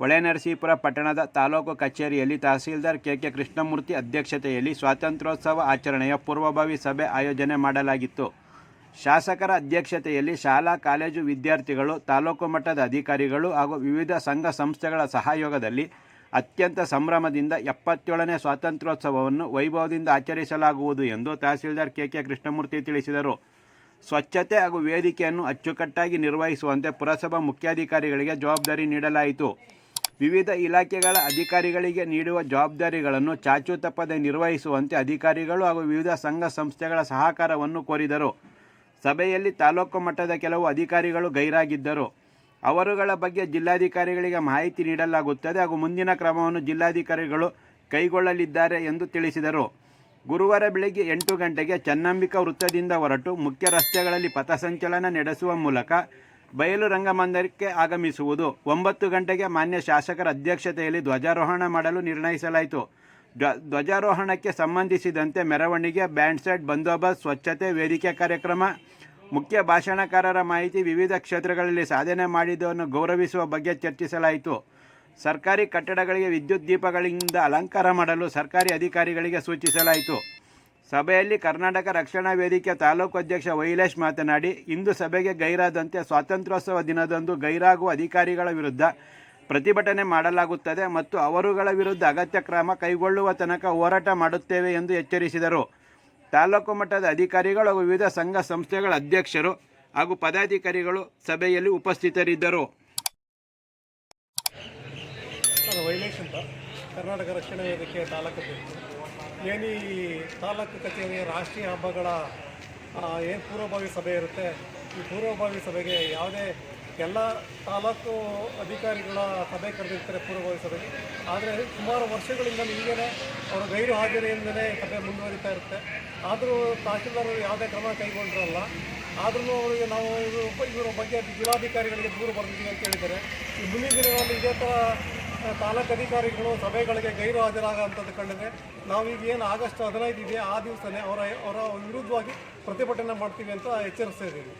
ಹೊಳೆನರಸೀಪುರ ಪಟ್ಟಣದ ತಾಲೂಕು ಕಚೇರಿಯಲ್ಲಿ tahsildar K K Krishnamurthy ಅಧ್ಯಕ್ಷತೆಯಲ್ಲಿ ಸ್ವಾತಂತ್ರ್ಯೋತ್ಸವ ಆಚರಣೆಯ ಪೂರ್ವಭಾವಿ ಸಭೆ ಆಯೋಜನೆ ಮಾಡಲಾಗಿತ್ತು. ಶಾಸಕರ ಅಧ್ಯಕ್ಷತೆಯಲ್ಲಿ ಶಾಲಾ, ಕಾಲೇಜು ವಿದ್ಯಾರ್ಥಿಗಳು, ತಾಲೂಕು ಮಟ್ಟದ ಅಧಿಕಾರಿಗಳು ಹಾಗೂ ವಿವಿಧ ಸಂಘ ಸಂಸ್ಥೆಗಳ ಸಹಯೋಗದಲ್ಲಿ ಅತ್ಯಂತ ಸಂಭ್ರಮದಿಂದ ಎಪ್ಪತ್ತೇಳನೇ ಸ್ವಾತಂತ್ರ್ಯೋತ್ಸವವನ್ನು ವೈಭವದಿಂದ ಆಚರಿಸಲಾಗುವುದು ಎಂದು ತಹಸೀಲ್ದಾರ್ ಕೆ ಕೆ ಕೃಷ್ಣಮೂರ್ತಿ ತಿಳಿಸಿದರು. ಸ್ವಚ್ಛತೆ ಹಾಗೂ ವೇದಿಕೆಯನ್ನು ಅಚ್ಚುಕಟ್ಟಾಗಿ ನಿರ್ವಹಿಸುವಂತೆ ಪುರಸಭಾ ಮುಖ್ಯಾಧಿಕಾರಿಗಳಿಗೆ ಜವಾಬ್ದಾರಿ ನೀಡಲಾಯಿತು. ವಿವಿಧ ಇಲಾಖೆಗಳ ಅಧಿಕಾರಿಗಳಿಗೆ ನೀಡುವ ಜವಾಬ್ದಾರಿಗಳನ್ನು ಚಾಚು ತಪ್ಪದೆ ನಿರ್ವಹಿಸುವಂತೆ ಅಧಿಕಾರಿಗಳು ಹಾಗೂ ವಿವಿಧ ಸಂಘ ಸಂಸ್ಥೆಗಳ ಸಹಕಾರವನ್ನು ಕೋರಿದರು. ಸಭೆಯಲ್ಲಿ ತಾಲೂಕು ಮಟ್ಟದ ಕೆಲವು ಅಧಿಕಾರಿಗಳು ಗೈರಾಗಿದ್ದರು. ಅವರುಗಳ ಬಗ್ಗೆ ಜಿಲ್ಲಾಧಿಕಾರಿಗಳಿಗೆ ಮಾಹಿತಿ ನೀಡಲಾಗುತ್ತದೆ ಹಾಗೂ ಮುಂದಿನ ಕ್ರಮವನ್ನು ಜಿಲ್ಲಾಧಿಕಾರಿಗಳು ಕೈಗೊಳ್ಳಲಿದ್ದಾರೆ ಎಂದು ತಿಳಿಸಿದರು. ಗುರುವಾರ ಬೆಳಗ್ಗೆ ಎಂಟು ಗಂಟೆಗೆ ಚನ್ನಂಬಿಕಾ ವೃತ್ತದಿಂದ ಹೊರಟು ಮುಖ್ಯ ರಸ್ತೆಗಳಲ್ಲಿ ಪಥಸಂಚಲನ ನಡೆಸುವ ಮೂಲಕ ಬಯಲು ರಂಗಮಂದಿರಕ್ಕೆ ಆಗಮಿಸುವುದು. ಒಂಬತ್ತು ಗಂಟೆಗೆ ಮಾನ್ಯ ಶಾಸಕರ ಅಧ್ಯಕ್ಷತೆಯಲ್ಲಿ ಧ್ವಜಾರೋಹಣ ಮಾಡಲು ನಿರ್ಣಯಿಸಲಾಯಿತು. ಧ್ವ, ಧ್ವಜಾರೋಹಣಕ್ಕೆ ಸಂಬಂಧಿಸಿದಂತೆ ಮೆರವಣಿಗೆ, ಬ್ಯಾಂಡ್ ಸೆಟ್, ಬಂದೋಬಸ್ತ್, ಸ್ವಚ್ಛತೆ, ವೇದಿಕೆ ಕಾರ್ಯಕ್ರಮ, ಮುಖ್ಯ ಭಾಷಣಕಾರರ ಮಾಹಿತಿ, ವಿವಿಧ ಕ್ಷೇತ್ರಗಳಲ್ಲಿ ಸಾಧನೆ ಮಾಡಿದ್ದನ್ನು ಗೌರವಿಸುವ ಬಗ್ಗೆ ಚರ್ಚಿಸಲಾಯಿತು. ಸರ್ಕಾರಿ ಕಟ್ಟಡಗಳಿಗೆ ವಿದ್ಯುತ್ ದೀಪಗಳಿಂದ ಅಲಂಕಾರ ಮಾಡಲು ಸರ್ಕಾರಿ ಅಧಿಕಾರಿಗಳಿಗೆ ಸೂಚಿಸಲಾಯಿತು. ಸಭೆಯಲ್ಲಿ ಕರ್ನಾಟಕ ರಕ್ಷಣಾ ವೇದಿಕೆ ತಾಲೂಕು ಅಧ್ಯಕ್ಷ ವೈಲೇಶ್ ಮಾತನಾಡಿ, ಇಂದು ಸಭೆಗೆ ಗೈರಾದಂತೆ ಸ್ವಾತಂತ್ರ್ಯೋತ್ಸವ ದಿನದಂದು ಗೈರಾಗುವ ಅಧಿಕಾರಿಗಳ ವಿರುದ್ಧ ಪ್ರತಿಭಟನೆ ಮಾಡಲಾಗುತ್ತದೆ ಮತ್ತು ಅವರುಗಳ ವಿರುದ್ಧ ಅಗತ್ಯ ಕ್ರಮ ಕೈಗೊಳ್ಳುವ ತನಕ ಹೋರಾಟ ಮಾಡುತ್ತೇವೆ ಎಂದು ಎಚ್ಚರಿಸಿದರು. ತಾಲೂಕು ಮಟ್ಟದ ಅಧಿಕಾರಿಗಳು ಹಾಗೂ ವಿವಿಧ ಸಂಘ ಸಂಸ್ಥೆಗಳ ಅಧ್ಯಕ್ಷರು ಹಾಗೂ ಪದಾಧಿಕಾರಿಗಳು ಸಭೆಯಲ್ಲಿ ಉಪಸ್ಥಿತರಿದ್ದರು. ಅಂತ ಕರ್ನಾಟಕ ರಕ್ಷಣಾ ವೇದಿಕೆ ತಾಲೂಕು ಏನು ಈ ತಾಲೂಕು ಕಚೇರಿಯ ರಾಷ್ಟ್ರೀಯ ಹಬ್ಬಗಳ ಏನು ಪೂರ್ವಭಾವಿ ಸಭೆ ಇರುತ್ತೆ? ಈ ಪೂರ್ವಭಾವಿ ಸಭೆಗೆ ಯಾವುದೇ ಎಲ್ಲ ತಾಲೂಕು ಅಧಿಕಾರಿಗಳ ಸಭೆ ಕರೆದಿರ್ತಾರೆ ಪೂರ್ವಭಾವಿ ಸಭೆಗೆ. ಆದರೆ ಸುಮಾರು ವರ್ಷಗಳಿಂದ ಈಗಲೇ ಅವರ ಗೈರು ಹಾಜರಿಯಿಂದಲೇ ಸಭೆ ಮುಂದುವರಿತಾ ಇರುತ್ತೆ. ಆದರೂ ತಹಸೀಲ್ದಾರರು ಯಾವುದೇ ಕ್ರಮ ಕೈಗೊಂಡಿರಲ್ಲ, ಆದ್ರೂ ಅವರಿಗೆ ನಾವು ಇವರು ಇವರ ಬಗ್ಗೆ ಜಿಲ್ಲಾಧಿಕಾರಿಗಳಿಗೆ ದೂರು ಬರೆದಿದ್ದೀವಿ ಅಂತ ಹೇಳಿದ್ದಾರೆ. ಈ ಮುಂದಿನ ದಿನಗಳಲ್ಲಿ ಇದೇ ಥರ ತಾಲೂಕು ಅಧಿಕಾರಿಗಳು ಸಭೆಗಳಿಗೆ ಗೈರು ಹಾಜರಾಗುವಂಥದ್ದು ಕಂಡಿದೆ ನಾವೀಗ ಏನು ಆಗಸ್ಟ್ ಹದಿನೈದು ಇದೆ ಆ ದಿವಸನೇ ಅವರ ಅವರ ವಿರುದ್ಧವಾಗಿ ಪ್ರತಿಭಟನೆ ಮಾಡ್ತೀವಿ ಅಂತ ಎಚ್ಚರಿಸ್ತಾ ಇದ್ದೀವಿ.